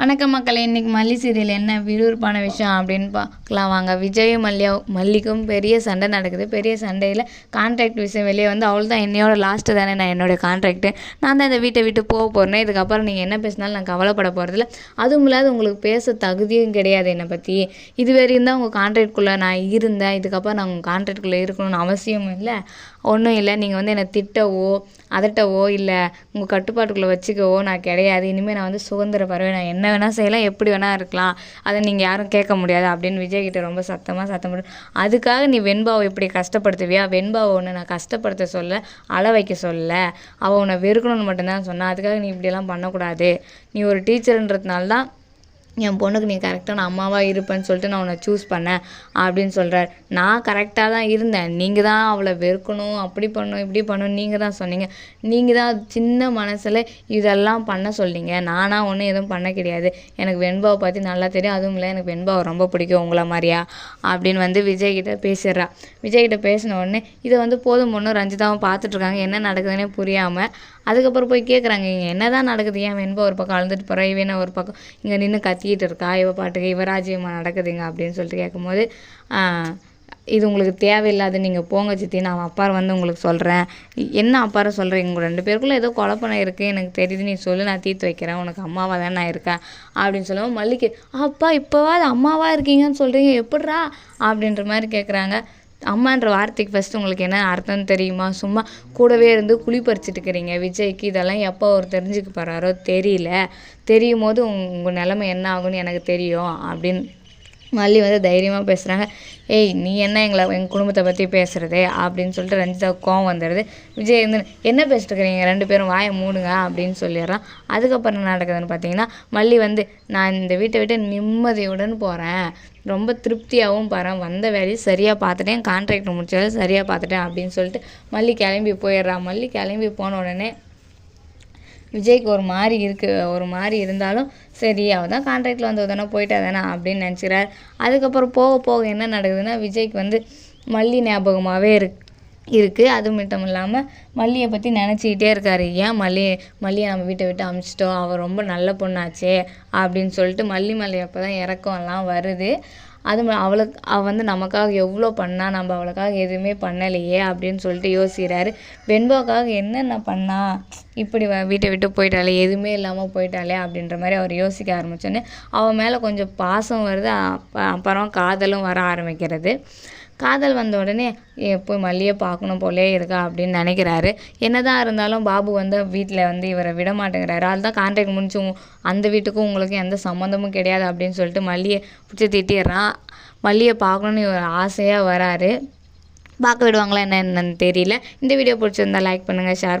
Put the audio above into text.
வணக்கம் மக்கள் இன்றைக்கி மல்லி சீரியல் என்ன? விறுவிறுப்பான விஷயம் அப்படின்னு பார்க்கலாம். வாங்க விஜயும் மல்லியா மல்லிக்கும் பெரிய சண்டை நடக்குது. பெரிய சண்டையில் கான்ட்ராக்ட் விஷயம் வெளியே வந்து அவள் தான் என்னையோட லாஸ்ட்டு தானே நான் என்னோடய கான்ட்ராக்ட்டு நான் தான் இந்த வீட்டை விட்டு போக போகிறேன் இதுக்கப்புறம் நீங்கள் என்ன பேசினாலும் நான் கவலைப்பட போகிறதில்ல அதுவும் இல்லாத உங்களுக்கு பேச தகுதியும் கிடையாது என்னை பற்றி இது வரையும் தான் உங்கள் கான்ட்ராக்ட்குள்ளே நான் இருந்தேன். இதுக்கப்புறம் நான் உங்கள் கான்ட்ராக்ட்குள்ளே இருக்கணும்னு அவசியம் இல்லை. ஒன்றும் இல்லை. நீங்கள் வந்து என்னை திட்டவோ அதட்டவோ இல்லை உங்கள் கட்டுப்பாட்டுக்குள்ளே வச்சுக்கவோ நான் கிடையாது. இனிமேல் நான் வந்து சுதந்திர பறவை. நான் என்ன வேணால் செய்யலாம் எப்படி வேணால் இருக்கலாம். அதை நீங்கள் யாரும் கேட்க முடியாது அப்படின்னு விஜய்கிட்ட ரொம்ப சத்தமாக சத்தம் போட்டு அதுக்காக நீ வெண்பாவை இப்படி கஷ்டப்படுத்துவியா? வெண்பாவை ஒன்று நான் கஷ்டப்படுத்த சொல்ல அள வைக்க சொல்ல. அவள் உன்னை வெறுக்கணும்னு மட்டும்தான் சொன்னான் அதுக்காக நீ இப்படியெல்லாம் பண்ணக்கூடாது. நீ ஒரு டீச்சருன்றதுனால தான் என் பொண்ணுக்கு நீ நான் அம்மாவாக இருப்பேன்னு சொல்லிட்டு நான் உன்னை சூஸ் பண்ணேன் அப்படின்னு சொல்கிறார் நான் கரெக்டாக தான் இருந்தேன். நீங்கள் தான் அவளை வெறுக்கணும் அப்படி பண்ணணும் இப்படி பண்ணணும் நீங்கள் தான் சொன்னீங்க. நீங்கள் தான் சின்ன மனசில் இதெல்லாம் பண்ண சொன்னீங்க. நானாக ஒன்றும் எதுவும் பண்ண கிடையாது. எனக்கு வெண்பாவை பற்றி நல்லா தெரியும். அதுவும் இல்லை எனக்கு வெண்பாவை ரொம்ப பிடிக்கும் உங்களை மாதிரியா அப்படின்னு வந்து விஜய்கிட்ட பேசிடுறா. விஜய்கிட்ட பேசின உடனே இதை வந்து போதும் பொண்ணு. ரஞ்சிதாவும் பார்த்துட்ருக்காங்க என்ன நடக்குதுன்னே புரியாமல் அதுக்கப்புறம் போய் கேட்குறாங்க இங்கே என்ன தான் நடக்குது? ஏன் வெண்பா ஒரு பக்கம் அழுதுட்டு போகிறா இவன் ஒரு பக்கம்? இங்கே நின்று கத்திக்கிட்டு இருக்கா? இவ பாட்டுக்கு இவ ராஜ்யமாக நடக்குதுங்க அப்படின்னு சொல்லிட்டு கேட்கும்போது இது உங்களுக்கு தேவையில்லாது நீங்கள் போங்க சித்தி நான் அப்பார் வந்து உங்களுக்கு சொல்கிறேன் என்ன அப்பாரை சொல்கிறீங்க உங்கள் ரெண்டு பேருக்குள்ளே ஏதோ குழப்பம் இருக்குது எனக்கு தெரியுது நீ சொல்லு நான் தீர்த்து வைக்கிறேன். உனக்கு அம்மாவாக தான் நான் இருக்கேன். அப்படின்னு சொல்லுவோம் மல்லிக்கு அப்பா இப்போவா அது அம்மாவாக இருக்கீங்கன்னு சொல்கிறீங்க எப்பட்றா அப்படின்ற மாதிரி கேட்குறாங்க அம்மான்ற வார்த்தைக்கு ஃபஸ்ட்டு உங்களுக்கு என்ன அர்த்தம் தெரியுமா? சும்மா கூடவே இருந்து குழி பறிச்சுட்டு இருக்கிறீங்க. விஜய்க்கு இதெல்லாம் எப்போ அவர் தெரிஞ்சுக்க போகிறாரோ தெரியல. தெரியும் போது உங்கள் நிலமை என்ன ஆகும்னு எனக்கு தெரியும் அப்படின்னு மல்லி வந்து தைரியமாக பேசுகிறாங்க ஏய் நீ என்ன எங்களை எங்கள் குடும்பத்தை பற்றி பேசுகிறது அப்படின்னு சொல்லிட்டு ரஞ்சிதா கோவம் வந்துடுது விஜய் வந்து என்ன பேசிட்டுருக்கிறீங்க ரெண்டு பேரும் வாயை மூடுங்க அப்படின்னு சொல்லிடுறான். அதுக்கப்புறம் என்ன நடக்குதுன்னு பார்த்தீங்கன்னா மல்லி வந்து நான் இந்த வீட்டை விட்டு நிம்மதியுடன் போகிறேன் ரொம்ப திருப்தியாகவும் போகிறேன் வந்த வேலையை சரியாக பார்த்துட்டேன். கான்ட்ராக்ட் முடிச்சாலும் சரியாக பார்த்துட்டேன் அப்படின்னு சொல்லிட்டு மல்லி கிளம்பி போயிடுறான் மல்லி கிளம்பி போன உடனே விஜய்க்கு ஒரு மாதிரி இருக்குது ஒரு மாதிரி இருந்தாலும் சரி அவள் தான் கான்ட்ராக்டில் வந்து தானே போயிட்டா தானே அப்படின்னு நினச்சிக்கிறார். அதுக்கப்புறம் போக போக என்ன நடக்குதுன்னா விஜய்க்கு வந்து மல்லி ஞாபகமாகவே இருக்கு. இருக்குது அது மட்டும் இல்லாமல் மல்லியை பற்றி நினச்சிக்கிட்டே இருக்கார். ஏன் மல்லி மல்லியை நம்ம வீட்டை விட்டு அமிச்சிட்டோம்? அவள் ரொம்ப நல்ல பொண்ணாச்சே அப்படின்னு சொல்லிட்டு மல்லி மல்லி அப்போ தான் இறக்கம்லாம் வருது. அது அவளுக்கு அவள் வந்து நமக்காக எவ்வளோ பண்ணா நம்ம அவளுக்காக எதுவுமே பண்ணலையே அப்படின்னு சொல்லிட்டு யோசிக்கிறாரு. வெண்பாவுக்காக என்னென்ன பண்ணா? இப்படி வீட்டை விட்டு போயிட்டாலே எதுவுமே இல்லாமல் போயிட்டாலே அப்படின்ற மாதிரி அவர் யோசிக்க ஆரம்பித்தோன்னே அவன் மேலே கொஞ்சம் பாசம் வருது. அப்புறம் காதலும் வர ஆரம்பிக்கிறது. காதல் வந்த உடனே போய் மல்லியை பார்க்கணும் போலே இருக்கா? அப்படின்னு நினைக்கிறாரு. என்னதான் இருந்தாலும் பாபு வந்து வீட்டில் வந்து இவரை விட மாட்டேங்கிறாரு. அதுதான் கான்ட்ராக்ட் முடிச்சு அந்த வீட்டுக்கும் உங்களுக்கும் எந்த சம்மந்தமும் கிடையாது அப்படின்னு சொல்லிட்டு மல்லியை பிடிச்சி திட்டிடுறான். மல்லியை பார்க்கணுன்னு இவர் ஆசையாக வராரு. பார்க்க விடுவாங்களா என்ன என்னன்னு தெரியல. இந்த வீடியோ பிடிச்சிருந்தா லைக் பண்ணுங்கள் ஷேர் பண்ணுங்கள்